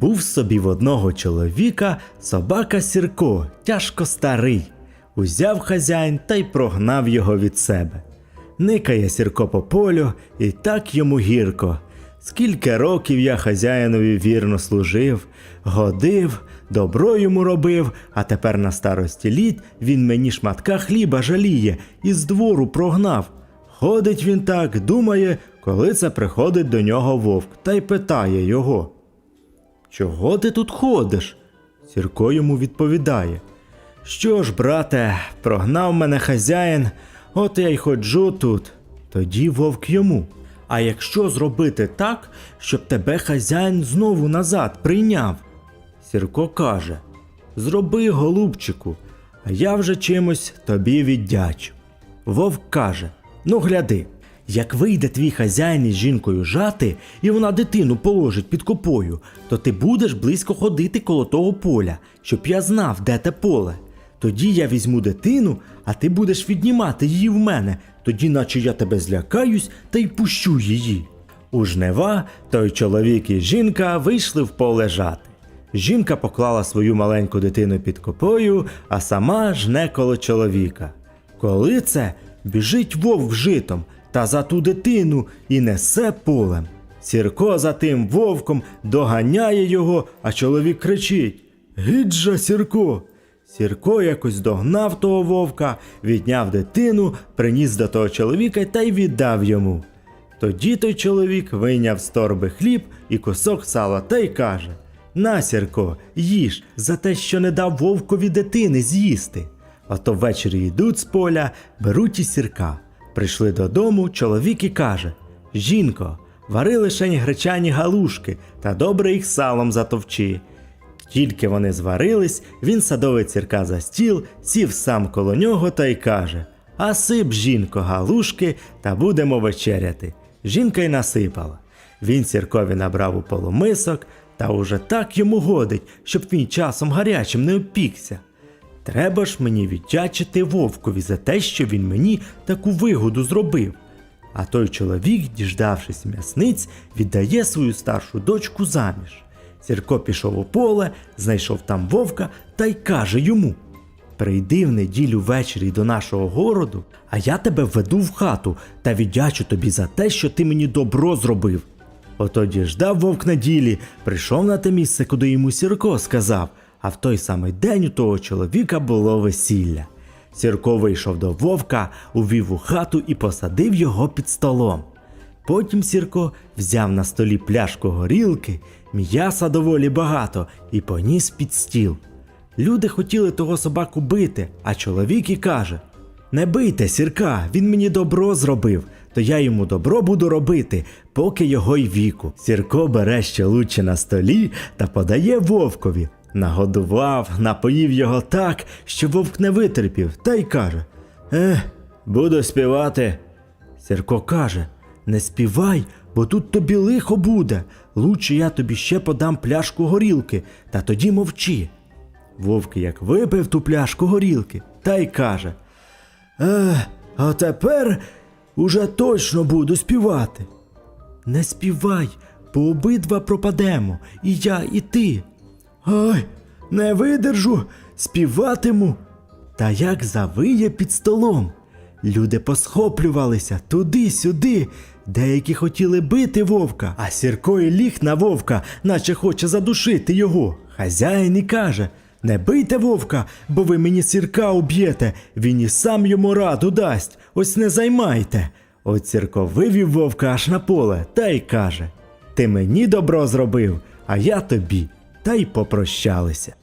Був собі в одного чоловіка собака Сірко, тяжко старий. Узяв хазяїн та й прогнав його від себе. Никає Сірко по полю, і так йому гірко. Скільки років я хазяїнові вірно служив, годив, добро йому робив, а тепер на старості літ він мені шматка хліба жаліє і з двору прогнав. Ходить він так, думає, коли це приходить до нього вовк, та й питає його. Чого ти тут ходиш? Сірко йому відповідає. Що ж, брате, прогнав мене хазяїн, от я й ходжу тут. Тоді вовк йому. А якщо зробити так, щоб тебе хазяїн знову назад прийняв? Сірко каже: Зроби, голубчику, а я вже чимось тобі віддячу. Вовк каже: Ну, гляди, як вийде твій хазяїн із жінкою жати, і вона дитину положить під копою, то ти будеш близько ходити коло того поля, щоб я знав, де те поле. Тоді я візьму дитину, а ти будеш віднімати її в мене, тоді, наче я тебе злякаюсь та й пущу її. У жнива той чоловік і жінка вийшли в поле жати. Жінка поклала свою маленьку дитину під копою, а сама жне коло чоловіка. Коли це біжить вовк житом та за ту дитину і несе полем. Сірко за тим вовком доганяє його, а чоловік кричить: Гиджа, Сірко! Сірко якось догнав того вовка, відняв дитину, приніс до того чоловіка та й віддав йому. Тоді той чоловік вийняв з торби хліб і кусок сала та й каже: На, Сірко, їж за те, що не дав вовкові дитини з'їсти. Ото ввечері йдуть з поля, беруть і сірка. Прийшли додому, чоловік і каже: Жінко, вари лишень гречані галушки та добре їх салом затовчи. Тільки вони зварились, він садовий цірка за стіл, сів сам коло нього та й каже: А сип, жінко, галушки, та будемо вечеряти. Жінка й насипала. Він сіркові набрав у полумисок, та уже так йому годить, щоб він часом гарячим не опікся. Треба ж мені віддячити вовкові за те, що він мені таку вигоду зробив. А той чоловік, діждавшись м'ясниць, віддає свою старшу дочку заміж. Сірко пішов у поле, знайшов там вовка та й каже йому: Прийди в неділю ввечері до нашого городу, а я тебе введу в хату та віддячу тобі за те, що ти мені добро зробив. Ото діждав вовк неділі, прийшов на те місце, куди йому Сірко сказав, а в той самий день у того чоловіка було весілля. Сірко вийшов до вовка, увів у хату і посадив його під столом. Потім Сірко взяв на столі пляшку горілки, м'яса доволі багато і поніс під стіл. Люди хотіли того собаку бити, а чоловік і каже: Не бийте, сірка, він мені добро зробив, то я йому добро буду робити, поки його й віку. Сірко бере ще лучше на столі та подає вовкові. Нагодував, напоїв його так, що вовк не витерпів, та й каже: Ех, буду співати. Сірко каже: Не співай, бо тут тобі лихо буде. Лучше я тобі ще подам пляшку горілки, та тоді мовчи. Вовк як випив ту пляшку горілки, та й каже: Е, а тепер уже точно буду співати. Не співай, бо обидва пропадемо, і я, і ти. Ой, не видержу, співатиму. Та як завиє під столом. Люди посхоплювалися туди-сюди. Деякі хотіли бити вовка, а Сірко і ліг на вовка, наче хоче задушити його. Хазяїн і каже: Не бийте вовка, бо ви мені сірка уб'єте, він і сам йому раду дасть, ось не займайте. От Сірко вивів вовка аж на поле та й каже: Ти мені добро зробив, а я тобі, та й попрощалися.